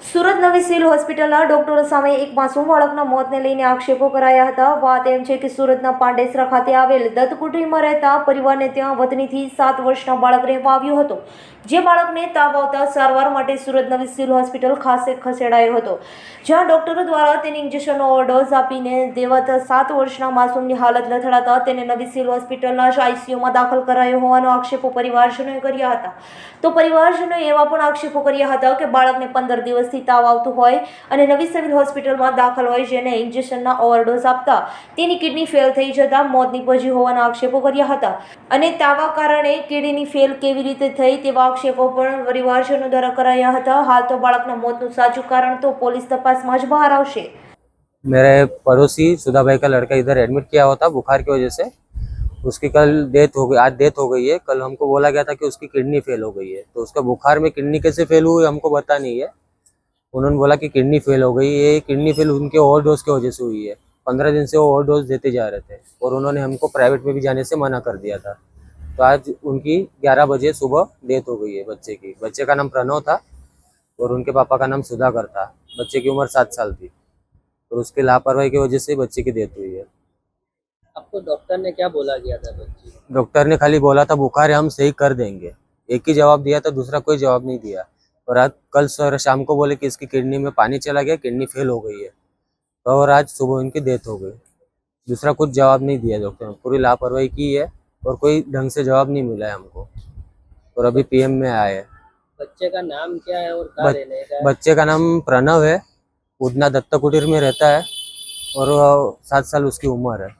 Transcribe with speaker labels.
Speaker 1: સુરત નવી સિવિલ હોસ્પિટલના ડોક્ટરો સામે એક માસૂમ બાળકના મોતને લઈને આક્ષેપો કરાયા હતા વાત એમ છે કે સુરતના પાંડેસરા ખાતે આવેલ દત્ત રહેતા પરિવારને ત્યાં વતનીથી સાત વર્ષના બાળક રહેવા આવ્યો હતો જે બાળકને તાવ આવતા સારવાર માટે સુરત નવી સિવિલ હોસ્પિટલ ખાસે ખસેડાયો હતો જ્યાં ડોક્ટરો દ્વારા તેને ઇન્જેક્શનનો ડોઝ આપીને દેવાતા સાત વર્ષના માસૂમની હાલત લથડાતા તેને નવી સિવિલ હોસ્પિટલના જ આઈસીયુમાં દાખલ કરાયો હોવાનો આક્ષેપો પરિવારજનોએ કર્યા હતા તો પરિવારજનોએ એવા પણ આક્ષેપો કર્યા હતા કે બાળકને પંદર દિવસ સીતાવ આવતો હોય અને નવી સવિલ હોસ્પિટલ માં દાખલ હોય જેને ઇન્જેક્શન ના ઓવરડોઝ આપતા તેની કિડની ફેલ થઈ જતાં મોત ની પજી હોવાના આક્ષેપો કર્યા હતા અને તાવા કારણે કિડની ફેલ કેવી રીતે થઈ તેવા આક્ષેપો પણ પરિવારજનો દ્વારા કરાયા હતા હાલ તો બાળકનું મોતનું સાચું કારણ તો પોલીસ તપાસ માં જ બહાર આવશે
Speaker 2: મારા પડોશી સુધાભાઈ કા لڑکا ઈધર એડમિટ કર્યો હતો તાવ કે વજસે ઉસકે કલ ડેથ હો ગઈ આજ ડેથ થઈ ગઈ એ કલ हमको બોલાયા ગ્યા હતા કે ઉસકી કિડની ફેલ હો ગઈ હે તો ઉસકા તાવ મે કિડની કસે ફેલુ હુય હમકો બતા નહી હે उन्होंने बोला कि किडनी फेल हो गई ये किडनी फेल उनके ओवर डोज की वजह से हुई है पंद्रह दिन से वो ओवर डोज देते जा रहे थे और उन्होंने हमको प्राइवेट में भी जाने से मना कर दिया था तो आज उनकी ग्यारह बजे सुबह डेथ हो गई है बच्चे की बच्चे का नाम प्रणव था और उनके पापा का नाम सुधाकर था बच्चे की उम्र सात साल थी और उसकी लापरवाही की वजह से बच्चे की डेथ हुई है
Speaker 3: आपको डॉक्टर ने क्या बोला गया था बच्चे
Speaker 2: डॉक्टर ने खाली बोला था बुखार है हम सही कर देंगे एक ही जवाब दिया था दूसरा कोई जवाब नहीं दिया और आज कल सर शाम को बोले कि इसकी किडनी में पानी चला गया किडनी फेल हो गई है तो और आज सुबह उनकी डेथ हो गई दूसरा कुछ जवाब नहीं दिया डॉक्टर ने पूरी लापरवाही की है और कोई ढंग से जवाब नहीं मिला है हमको और अभी पीएम में आए हैं
Speaker 3: बच्चे का नाम क्या है और
Speaker 2: बच,
Speaker 3: का
Speaker 2: बच्चे का नाम प्रणव है उदना दत्ता कुटीर में रहता है और सात साल उसकी उम्र है